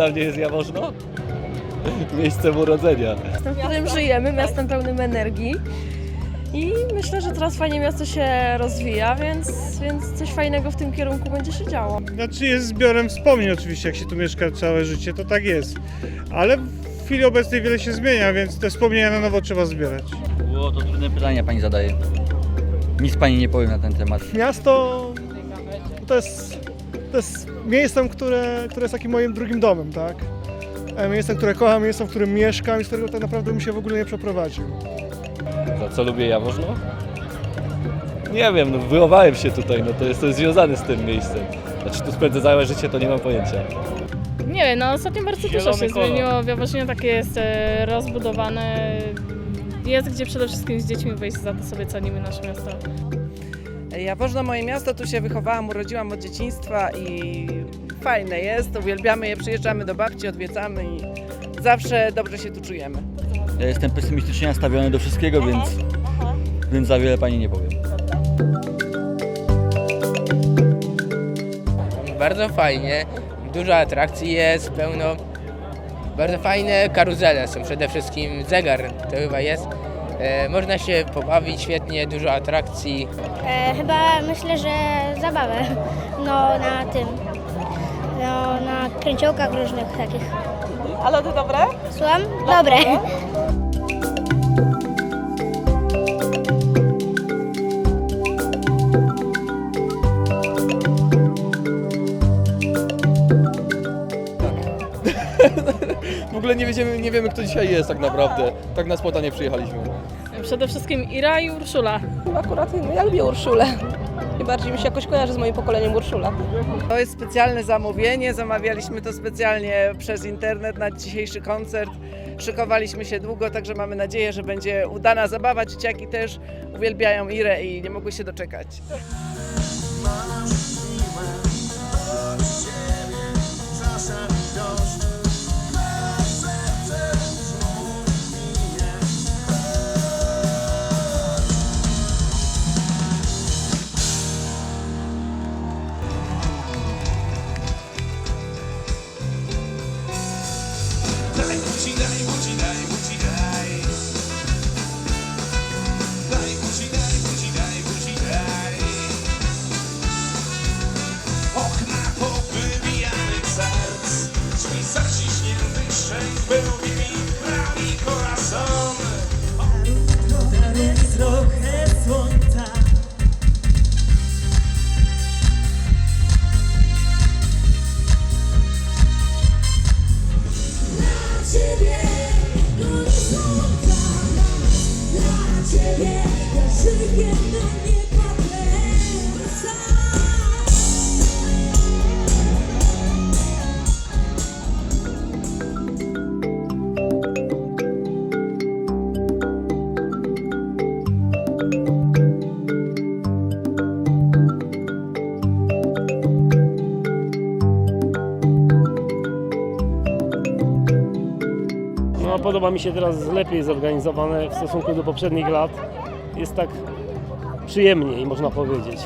dla mnie jest Jaworzno? Miejscem urodzenia. Miastem, w którym żyjemy, miastem pełnym energii. I myślę, że teraz fajnie miasto się rozwija, więc, więc coś fajnego w tym kierunku będzie się działo. Znaczy jest zbiorem wspomnień oczywiście, jak się tu mieszka całe życie, to tak jest. Ale w chwili obecnej wiele się zmienia, więc te wspomnienia na nowo trzeba zbierać. Było to trudne pytania pani zadaje. Nic pani nie powiem na ten temat. Miasto to jest, to jest miejscem, które, które jest takim moim drugim domem, tak? E, Miejscem, które kocham, miejscem, w którym mieszkam i z którego tak naprawdę bym się w ogóle nie przeprowadził. Za co lubię Jaworzno? Nie wiem, no wychowałem się tutaj, no to jestem związany z tym miejscem. Znaczy tu spędzę całe życie, to nie mam pojęcia. Nie wiem, no ostatnio bardzo dużo Zielony się kolor. zmieniło. Jaworznie takie jest e, rozbudowane. Jest gdzie przede wszystkim z dziećmi wyjść, za to sobie cenimy nasze miasto. Jaworzno moje miasto, tu się wychowałam, urodziłam od dzieciństwa i fajne jest, uwielbiamy je, przyjeżdżamy do babci, odwiedzamy i zawsze dobrze się tu czujemy. Ja jestem pesymistycznie nastawiony do wszystkiego, więc, więc za wiele pani nie powiem. Bardzo fajnie, dużo atrakcji jest, pełno. Bardzo fajne karuzele są przede wszystkim, zegar to chyba jest. E, można się pobawić świetnie, dużo atrakcji. E, chyba myślę, że zabawę. No na tym. No na kręciołkach różnych takich. A lody dobre? Słucham? Dobre. Ogóle nie wiemy, nie wiemy kto dzisiaj jest tak naprawdę. Tak na spontanie przyjechaliśmy. Przede wszystkim Ira i Urszula. Akurat no, ja lubię Urszulę. I bardziej mi się jakoś kojarzy z moim pokoleniem Urszula. To jest specjalne zamówienie, zamawialiśmy to specjalnie przez internet na dzisiejszy koncert. Szykowaliśmy się długo, także mamy nadzieję, że będzie udana zabawa. Dzieciaki też uwielbiają Irę i nie mogły się doczekać. die, would you die, would you die? 那些夜晚，失眠的夜。No, podoba mi się teraz lepiej zorganizowane w stosunku do poprzednich lat. Jest tak przyjemniej, można powiedzieć.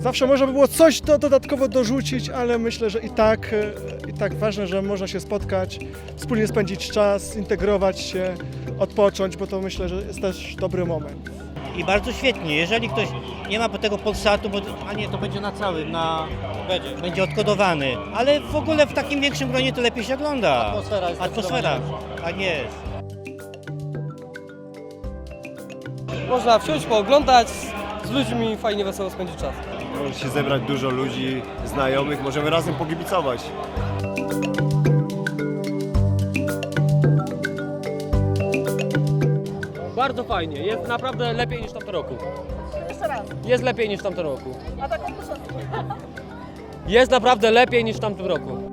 Zawsze można by było coś do, dodatkowo dorzucić, ale myślę, że i tak, e, i tak ważne, że można się spotkać, wspólnie spędzić czas, integrować się, odpocząć, bo to myślę, że jest też dobry moment. I bardzo świetnie. Jeżeli ktoś nie ma po tego Polsatu, bo, a nie, to będzie na całym, na, będzie. będzie odkodowany. Ale w ogóle w takim większym gronie to lepiej się ogląda. Atmosfera jest Atmosfera, tak jest. Można wsiąść, pooglądać, z ludźmi fajnie, wesoło spędzić czas. Może się zebrać dużo ludzi, znajomych, możemy razem pogibicować. Bardzo fajnie, jest naprawdę lepiej niż w tamtym roku. Jeszcze raz. Jest lepiej niż w tamtym roku. A tak od początku. Jest naprawdę lepiej niż w tamtym roku.